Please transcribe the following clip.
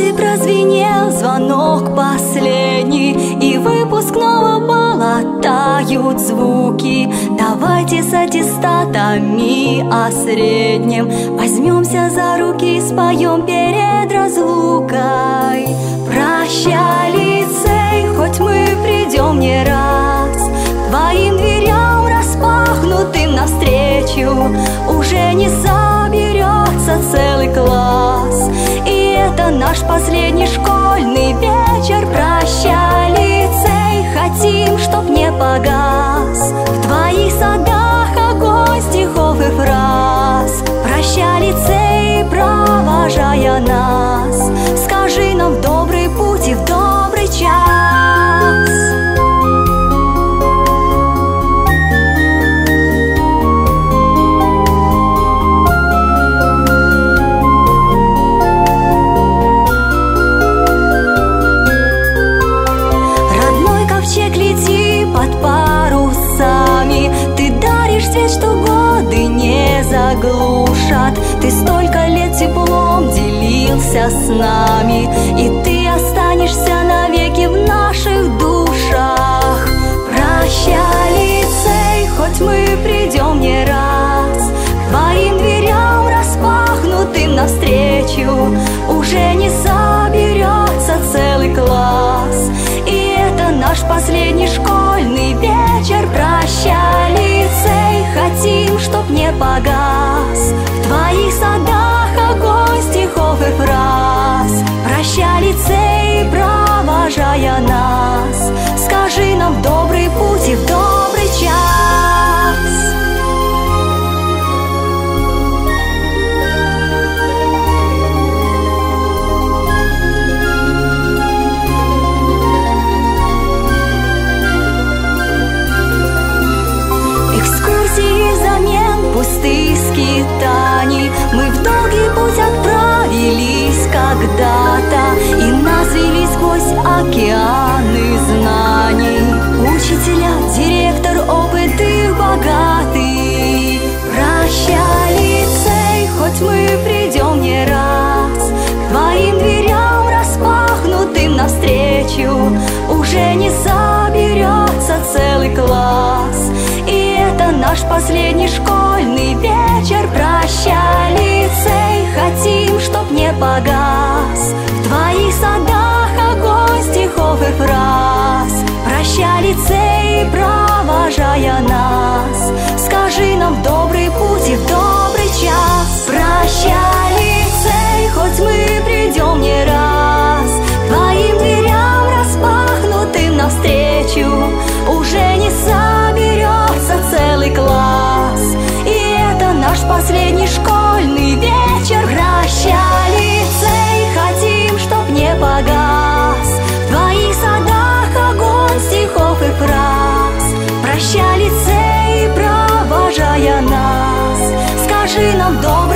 И прозвенел звонок последний И выпускного бала тают звуки. Давайте с аттестатами о среднем Возьмемся за руки, споем перед разлукой. Прощай, наш последний школьный что годы не заглушат. Ты столько лет теплом делился с нами И ты останешься навеки в наших душах. Прощай, лицей, хоть мы придем не раз. К твоим дверям распахнутым навстречу Уже не соберется целый класс. И это наш последний школьный скитаний последний школьный вечер Прощай, лицей, хотим, чтоб не погас. В твоих садах огонь стихов и фраз Năm